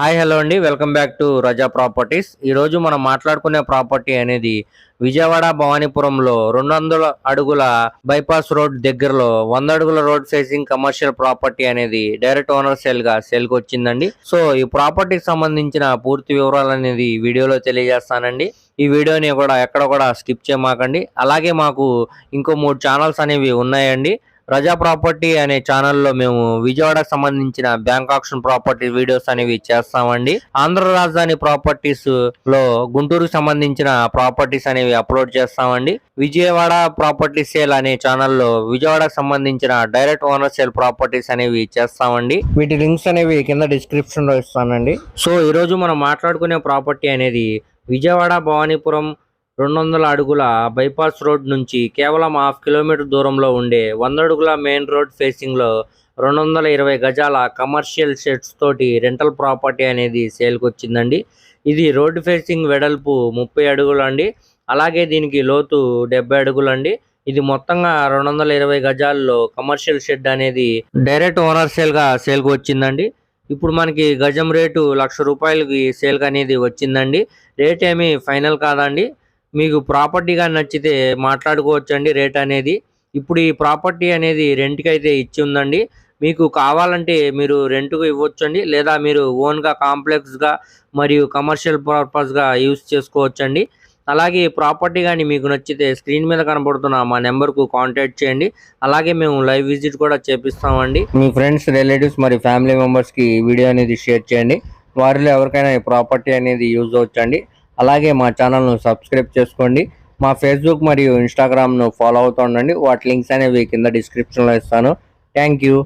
Hi hello అండి. Welcome back to Raza properties. ఈరోజు మనం మాట్లాడుకునే ప్రాపర్టీ అనేది విజయవాడ భవానీపురంలో రెండు వందల అడుగుల బైపాస్ రోడ్ దగ్గరలో వంద అడుగుల రోడ్ సైజింగ్ కమర్షియల్ ప్రాపర్టీ అనేది డైరెక్ట్ ఓనర్ సేల్గా సేల్కి వచ్చిందండి. సో ఈ ప్రాపర్టీకి సంబంధించిన పూర్తి వివరాలు అనేది వీడియోలో తెలియజేస్తానండి. ఈ వీడియోని కూడా ఎక్కడ కూడా స్కిప్ చేయమాకండి. అలాగే మాకు ఇంకో మూడు ఛానల్స్ అనేవి ఉన్నాయండి. రజా ప్రాపర్టీ అనే ఛానల్లో మేము విజయవాడకు సంబంధించిన బ్యాంక్ ఆప్షన్ ప్రాపర్టీ వీడియోస్ అనేవి చేస్తామండి. ఆంధ్ర రాజధాని ప్రాపర్టీస్లో గుంటూరుకు సంబంధించిన ప్రాపర్టీస్ అనేవి అప్లోడ్ చేస్తామండి. విజయవాడ ప్రాపర్టీ సేల్ అనే ఛానల్లో విజయవాడకు సంబంధించిన డైరెక్ట్ ఓనర్ సేల్ ప్రాపర్టీస్ అనేవి చేస్తామండి. వీటి లింక్స్ అనేవి కింద డిస్క్రిప్షన్లో ఇస్తానండి. సో ఈరోజు మనం మాట్లాడుకునే ప్రాపర్టీ అనేది విజయవాడ భవానీపురం రెండు వందల అడుగుల బైపాస్ రోడ్ నుంచి కేవలం హాఫ్ కిలోమీటర్ దూరంలో ఉండే వంద అడుగుల మెయిన్ రోడ్ ఫేసింగ్లో రెండు వందల ఇరవై గజాల కమర్షియల్ షెడ్స్ తోటి రెంటల్ ప్రాపర్టీ అనేది సేల్కి వచ్చిందండి ఇది రోడ్ ఫేసింగ్ వెడల్పు ముప్పై అడుగులు అండి. అలాగే దీనికి లోతు డెబ్బై అడుగులు అండి ఇది మొత్తంగా రెండు వందల ఇరవై గజాల్లో కమర్షియల్ షెడ్ అనేది డైరెక్ట్ ఓనర్ సేల్గా సేల్కి వచ్చిందండి ఇప్పుడు మనకి గజం రేటు లక్ష రూపాయలకి సేల్ అనేది వచ్చిందండి. రేట్ ఏమీ ఫైనల్ కాదండి. మీకు ప్రాపర్టీగా నచ్చితే మాట్లాడుకోవచ్చండి రేట్ అనేది. ఇప్పుడు ఈ ప్రాపర్టీ అనేది రెంట్కి అయితే ఇచ్చి ఉందండి. మీకు కావాలంటే మీరు రెంట్కు ఇవ్వచ్చండి. లేదా మీరు ఓన్గా కాంప్లెక్స్గా మరియు కమర్షియల్ పర్పస్గా యూస్ చేసుకోవచ్చండి. అలాగే ప్రాపర్టీ కానీ మీకు నచ్చితే స్క్రీన్ మీద కనబడుతున్న మా నెంబర్కు కాంటాక్ట్ చేయండి. అలాగే మేము లైవ్ విజిట్ కూడా చేపిస్తామండి. మీ ఫ్రెండ్స్ రిలేటివ్స్ మరి ఫ్యామిలీ మెంబర్స్కి వీడియో అనేది షేర్ చేయండి. వారిలో ఎవరికైనా ఈ ప్రాపర్టీ అనేది యూజ్ అవచ్చండి అలాగే మా ఛానల్ను సబ్స్క్రైబ్ చేసుకోండి. మా ఫేస్బుక్ మరియు ఇన్స్టాగ్రామ్ను ఫాలో అవుతూ ఉండండి. వాటి లింక్స్ అనేవి కింద డిస్క్రిప్షన్లో ఇస్తాను. Thank you.